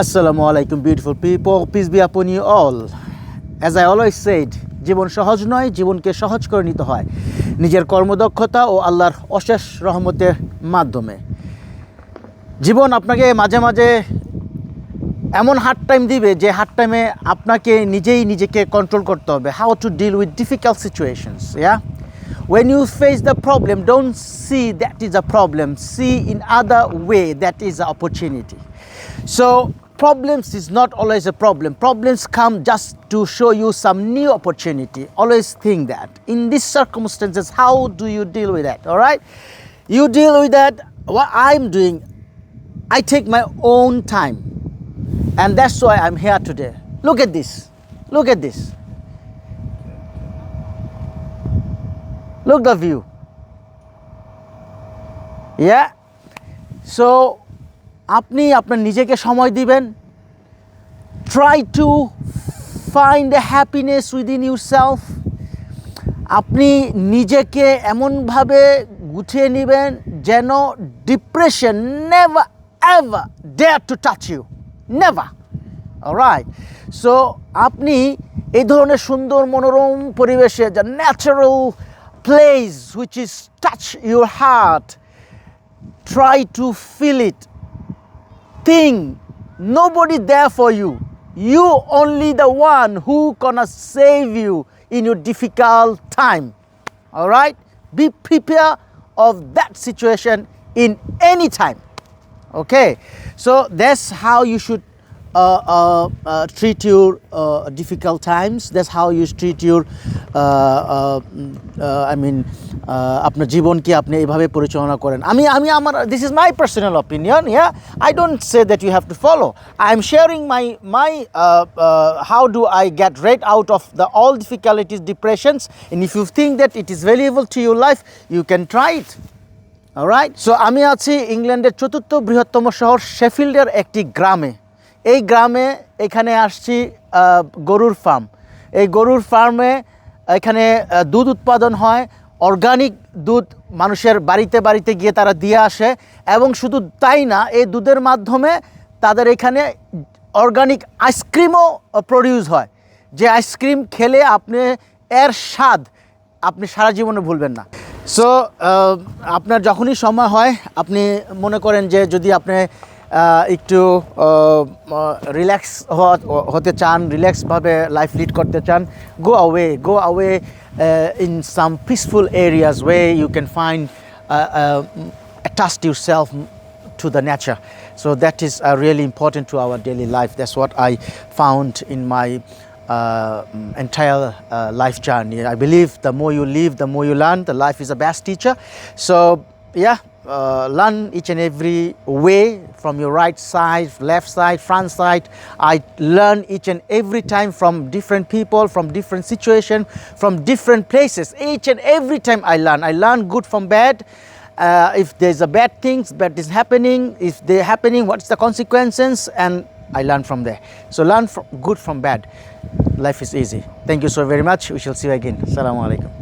আসসালামু আলাইকুম beautiful people peace be upon you all as I always said জীবন সহজ নয়, জীবনকে সহজ করে নিতে হয়। নিজের কর্মদক্ষতা ও আল্লাহর অশেষ রহমতের মাধ্যমে। জীবন আপনাকে মাঝে মাঝে এমন হার্ড টাইম দিবে যে হার্ড টাইমে আপনাকে নিজেই নিজেকে কন্ট্রোল করতে হবে। How to deal with difficult situations yeah when you face the problem don't see that is a problem see in other way that is a opportunity so problems is not always a problem. Problems come just to show you some new opportunity. Always think that. In these circumstances how do you deal with that? All right? You deal with that what i'm doing i take my own time. And that's why i'm here today. Look at this. Look at this. Look the view. Yeah? So আপনি আপনার নিজেকে সময় দিবেন। Try to find a happiness within yourself আপনি নিজেকে এমনভাবে গুছিয়ে নেবেন যেন depression never ever dare to touch you never right so আপনি এই ধরনের সুন্দর মনোরম পরিবেশে যা natural place which is touch your heart try to feel it think nobody there for you. You only the one who gonna save you in your difficult time. All right? Be prepared of that situation in any time. Okay? So that's how you should treat your uh, difficult times. That's how you treat your uh, uh, uh, i mean uh, আপনার জীবনকে আপনি এইভাবে পরিচালনা করেন। আমি আমি আমার this is my personal opinion yeah I don't say that you have to follow I am sharing my my how do I get rid out of the all difficulties depressions and if you think that it is valuable to your life you can try it right so আমি আছি ইংল্যান্ডের চতুর্থ বৃহত্তম শহর শেফিল্ডের একটি গ্রামে। এই গ্রামে এখানে আসছি গরুর ফার্ম। এই গরুর ফার্মে এখানে দুধ উৎপাদন হয়। অর্গানিক দুধ মানুষের বাড়িতে বাড়িতে গিয়ে তারা দিয়ে আসে এবং শুধু তাই না, এই দুধের মাধ্যমে তাদের এখানে অর্গানিক আইসক্রিমও প্রডিউস হয়। যে আইসক্রিম খেলে আপনি, এর স্বাদ আপনি সারা জীবনে ভুলবেন না। সো আপনার যখনই সময় হয়, আপনি মনে করেন যে যদি আপনি একটু রিল্যাক্স হতে চান রিল্যাক্সভাবে লাইফ লিড করতে চান go away go away in some peaceful areas way you can find attach yourself to the nature. So that is uh, really important to our daily life. That's what I found in my uh, mm, entire uh, life journey. I believe the more you live, the more you learn. The life is the best teacher. So yeah, uh, learn each and every way from your right side, left side, front side. I learn each and every time from different people, from different situation, from different places. Each and every time I learn, I learn good from bad. Uh, if there's a bad things bad is happening if they're happening what's the consequences? And i learn from there. So learn from good from bad. Life is easy. Thank you so very much. We shall see you again. Assalamu alaikum